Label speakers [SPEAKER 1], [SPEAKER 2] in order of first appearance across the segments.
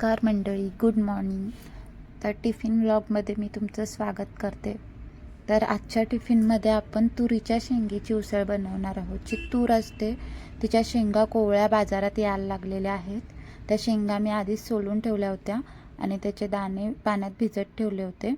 [SPEAKER 1] नमस्कार मंडळी good morning तर टिफिन ब्लॉगमध्ये मी तुमचं स्वागत करते. तर आजच्या टिफिनमध्ये आपण तुरीच्या शेंगेची उसळ बनवणार आहोत. जी तूर असते तिच्या शेंगा कोवळ्या बाजारात यायला लागलेल्या आहेत. त्या शेंगा मी आधीच सोलून ठेवल्या होत्या आणि त्याचे दाणे पाण्यात भिजत ठेवले होते.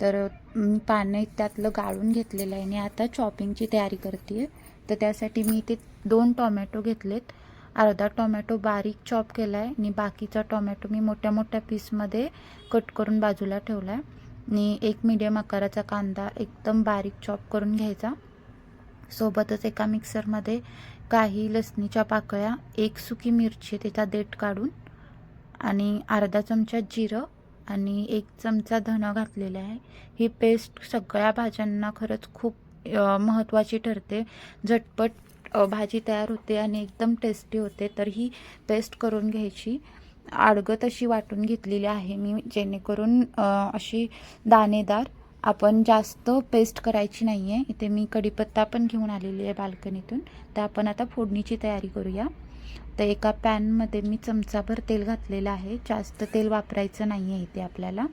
[SPEAKER 1] तर मी पाणी त्यातलं गाळून घेतलेलं आहे. आणि आता चॉपिंगची तयारी करते आहे तर त्यासाठी मी इथे दोन टॉमॅटो घेतलेत. अर्धा टोमॅटो बारीक चॉप केला आहे आणि बाकीचा टोमॅटो मी मोठ्या मोठ्या पीसमध्ये कट करून बाजूला ठेवला आहे आणि एक मीडियम आकाराचा कांदा एकदम बारीक चॉप करून घ्यायचा. सोबतच एका मिक्सरमध्ये काही लसणीच्या पाकळ्या एक सुकी मिरची त्याचा देठ काढून आणि अर्धा चमचा जिरं आणि एक चमचा धनं घातलेलं आहे. ही पेस्ट सगळ्या भाज्यांना खरंच खूप महत्त्वाची ठरते. झटपट भाजी तयार होते आणि एकदम टेस्टी होते तर ही पेस्ट करून घ्यायची. आडगत अशी वाटून घेतलेली आहे मी जेणेकरून अशी दाणेदार आपण जास्त पेस्ट करायची नाही आहे इथे मी कढीपत्ता पण घेऊन आलेली आहे बाल्कनीतून. तर आपण आता फोडणीची तयारी करूया. तर एका पॅनमध्ये मी चमचाभर तेल घातलेलं आहे. जास्त तेल वापरायचं नाही आहे इथे आपल्याला.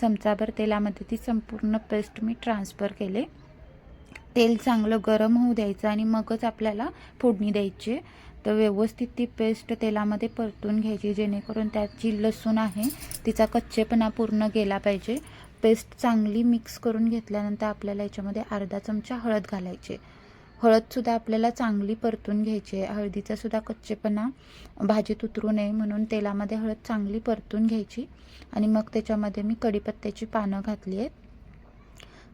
[SPEAKER 1] चमचाभर तेलामध्ये ती संपूर्ण पेस्ट मी ट्रान्सफर केले. तेल चांगलं गरम होऊ द्यायचं आणि मगच आपल्याला फोडणी द्यायची. तर व्यवस्थित ती पेस्ट तेलामध्ये परतून घ्यायची जेणेकरून त्यात जी लसूण आहे तिचा कच्चेपणा पूर्ण गेला पाहिजे. पेस्ट चांगली मिक्स करून घेतल्यानंतर आपल्याला याच्यामध्ये अर्धा चमचा हळद घालायची. हळदसुद्धा आपल्याला चांगली परतून घ्यायची आहे. हळदीचासुद्धा कच्चेपणा भाजीत उतरू नये म्हणून तेलामध्ये हळद चांगली परतून घ्यायची. आणि मग त्याच्यामध्ये मी कढीपत्त्याची पानं घातली आहेत.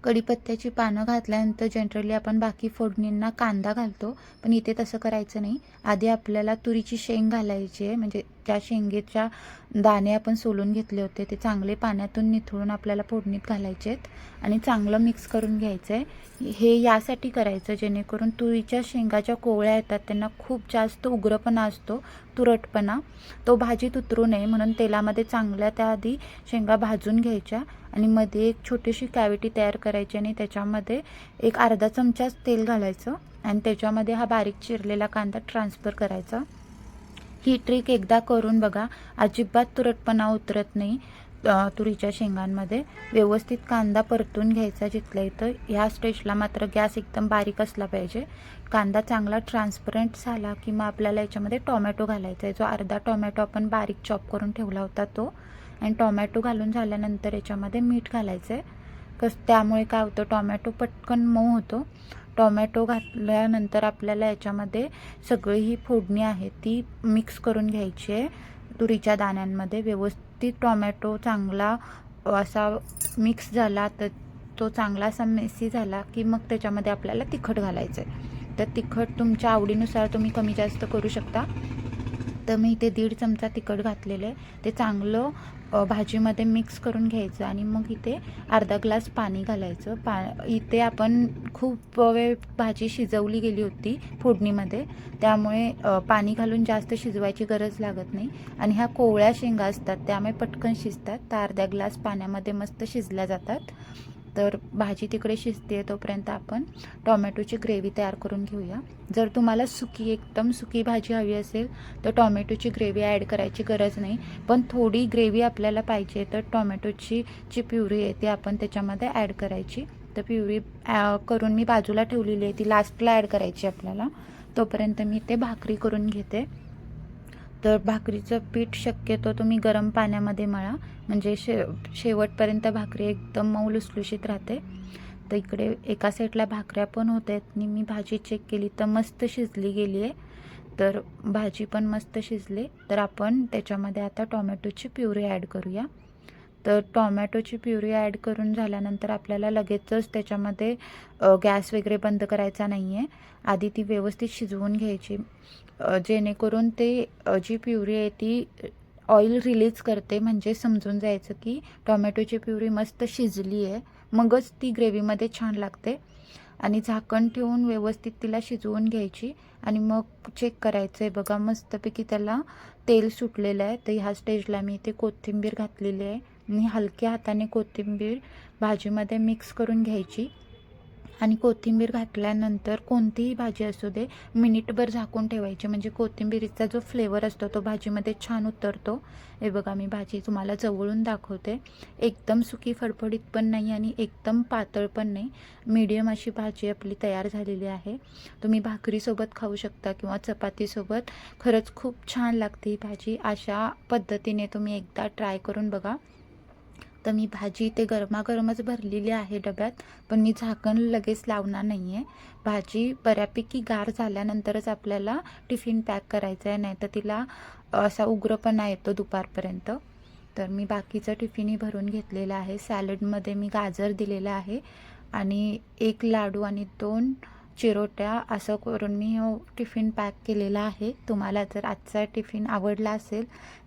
[SPEAKER 1] कढीपत्त्याची पानं घातल्यानंतर जनरली आपण बाकी फोडणींना कांदा घालतो. पण इथे तसं करायचं नाही. आधी आपल्याला तुरीची शेंग घालायची आहे. म्हणजे त्या शेंगेच्या दाणे आपण सोलून घेतले होते ते चांगले पाण्यातून निथळून आपल्याला फोडणीत घालायचे आहेत आणि चांगलं मिक्स करून घ्यायचं आहे हे यासाठी करायचं जेणेकरून तुरीच्या शेंगाच्या कोवळ्या येतात त्यांना खूप जास्त उग्रपणा असतो तुरटपणा. तो भाजीत उतरू नये म्हणून तेलामध्ये चांगल्या त्या आधी शेंगा भाजून घ्यायच्या आणि मध्ये एक छोटीशी कॅविटी तयार करायची आणि त्याच्यामध्ये एक अर्धा चमचाच तेल घालायचं आणि त्याच्यामध्ये हा बारीक चिरलेला कांदा ट्रान्सफर करायचा. ही ट्रिक एकदा करून बघा. अजिबात तुरटपणा उतरत नाही तुरीच्या शेंगांमध्ये. व्यवस्थित कांदा परतून घ्यायचा जिथल्या इथं. ह्या स्टेजला मात्र गॅस एकदम बारीक असला पाहिजे. कांदा चांगला ट्रान्सपरंट झाला की मग आपल्याला याच्यामध्ये टोमॅटो घालायचा आहे. जो अर्धा टोमॅटो आपण बारीक चॉप करून ठेवला होता तो. आणि टोमॅटो घालून झाल्यानंतर याच्यामध्ये मीठ घालायचं आहे कस त्यामुळे काय होतं टोमॅटो पटकन मऊ होतो. टोमॅटो घातल्यानंतर आपल्याला याच्यामध्ये सगळी ही फोडणी आहे ती मिक्स करून घ्यायची आहे. तुरीच्या दाण्यांमध्ये व्यवस्थित टोमॅटो चांगला असा मिक्स झाला तर तो चांगला असा मेसी झाला की मग त्याच्यामध्ये आपल्याला तिखट घालायचं आहे तर तिखट तुमच्या आवडीनुसार तुम्ही कमी जास्त करू शकता. तर मी इथे दीड चमचा तिखट घातलेलं आहे. ते चांगलं भाजीमध्ये मिक्स करून घ्यायचं आणि मग इथे अर्धा ग्लास पाणी घालायचं. पा इथे आपण खूप वेळ भाजी शिजवली गेली होती फोडणीमध्ये. त्यामुळे पाणी घालून जास्त शिजवायची गरज लागत नाही. आणि ह्या कोवळ्या शेंगा असतात त्यामुळे पटकन शिजतात. तर अर्ध्या ग्लास पाण्यामध्ये मस्त शिजल्या जातात. तर भाजी तिकडे शिजते तोपर्यंत आपण टॉमॅटोची ग्रेव्ही तयार करून घेऊया. जर तुम्हाला सुकी एकदम सुकी भाजी हवी असेल तर टॉमॅटोची ग्रेव्ही ॲड करायची गरज नाही. पण थोडी ग्रेव्ही आपल्याला पाहिजे तर टॉमॅटोची जी प्युरी आहे ती आपण त्याच्यामध्ये ॲड करायची. तर प्युरी ॲ करून मी बाजूला ठेवलेली आहे ती लास्टला ॲड करायची आपल्याला. तोपर्यंत मी ते भाकरी करून घेते. तर भाकरीचं पीठ शक्यतो तुम्ही गरम पाण्यामध्ये मळा. म्हणजे शे शेवटपर्यंत भाकरी एकदम मऊ लुसलुशीत राहते. तर इकडे एका साईडला भाकऱ्या पण होत आहेत आणि मी भाजी चेक केली तर मस्त शिजली गेली आहे तर भाजी पण मस्त शिजली. तर आपण त्याच्यामध्ये आता टॉमॅटोची प्युरी ॲड करूया. तर टॉमॅटोची प्युरी ॲड करून झाल्यानंतर आपल्याला लगेचच त्याच्यामध्ये गॅस वगैरे बंद करायचा नाही आहे आधी ती व्यवस्थित शिजवून घ्यायची. जेणेकरून ते जी प्युरी आहे ती ऑइल रिलीज करते. म्हणजे समजून जायचं की टॉमॅटोची प्युरी मस्त शिजली आहे. मगच ती ग्रेव्हीमध्ये छान लागते. आणि झाकण ठेवून व्यवस्थित तिला शिजवून घ्यायची. आणि मग चेक करायचं आहे बघा मस्तपैकी त्याला तेल सुटलेलं आहे. तर ह्या स्टेजला मी इथे कोथिंबीर घातलेली आहे. आणि हलक्या हाताने कोथिंबीर भाजीमध्ये मिक्स करून घ्यायची. आणि कोथिंबीर घातल्यानंतर कोणतीही भाजी असू दे मिनिटभर झाकून ठेवायची. म्हणजे कोथिंबीरीचा जो फ्लेवर असतो तो भाजीमध्ये छान उतरतो. हे बघा मी भाजी तुम्हाला जवळून दाखवते. एकदम सुकी फडफडीत पण नाही आणि एकदम पातळ पण नाही. मीडियम अशी भाजी आपली तयार झालेली आहे. तुम्ही भाकरीसोबत खाऊ शकता किंवा चपातीसोबत. खरंच खूप छान लागते ही भाजी. अशा पद्धतीने तुम्ही एकदा ट्राय करून बघा. तर मी भाजी ते गरमागरमच भरलेली आहे डब्यात पण मी झाकण लगेच लावणार नाही आहे भाजी बऱ्यापैकी गार झाल्यानंतरच आपल्याला टिफिन पॅक करायचं आहे नाही तर तिला असा उग्रपणा येतो दुपारपर्यंत. तर मी बाकीचं टिफिनही भरून घेतलेलं आहे. सॅलडमध्ये मी गाजर दिलेलं आहे आणि एक लाडू आणि दोन चिरोट्या असं करून मी हो टिफिन पॅक केलेला आहे. तुम्हाला जर आजचा टिफिन आवडला असेल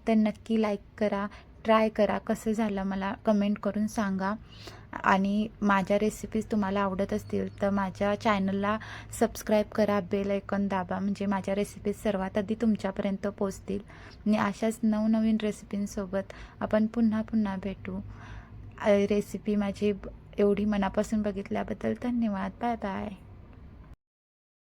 [SPEAKER 1] तर नक्की लाईक करा. ट्राय करा कसं झालं मला कमेंट करून सांगा. आणि माझ्या रेसिपीज तुम्हाला आवडत असतील तर माझ्या चॅनलला सबस्क्राईब करा बेल ऐकन दाबा. म्हणजे माझ्या रेसिपीज सर्वात आधी तुमच्यापर्यंत पोचतील आणि अशाच नवनवीन रेसिपींसोबत आपण पुन्हा पुन्हा भेटू. रेसिपी माझी एवढी मनापासून बघितल्याबद्दल धन्यवाद. Bye bye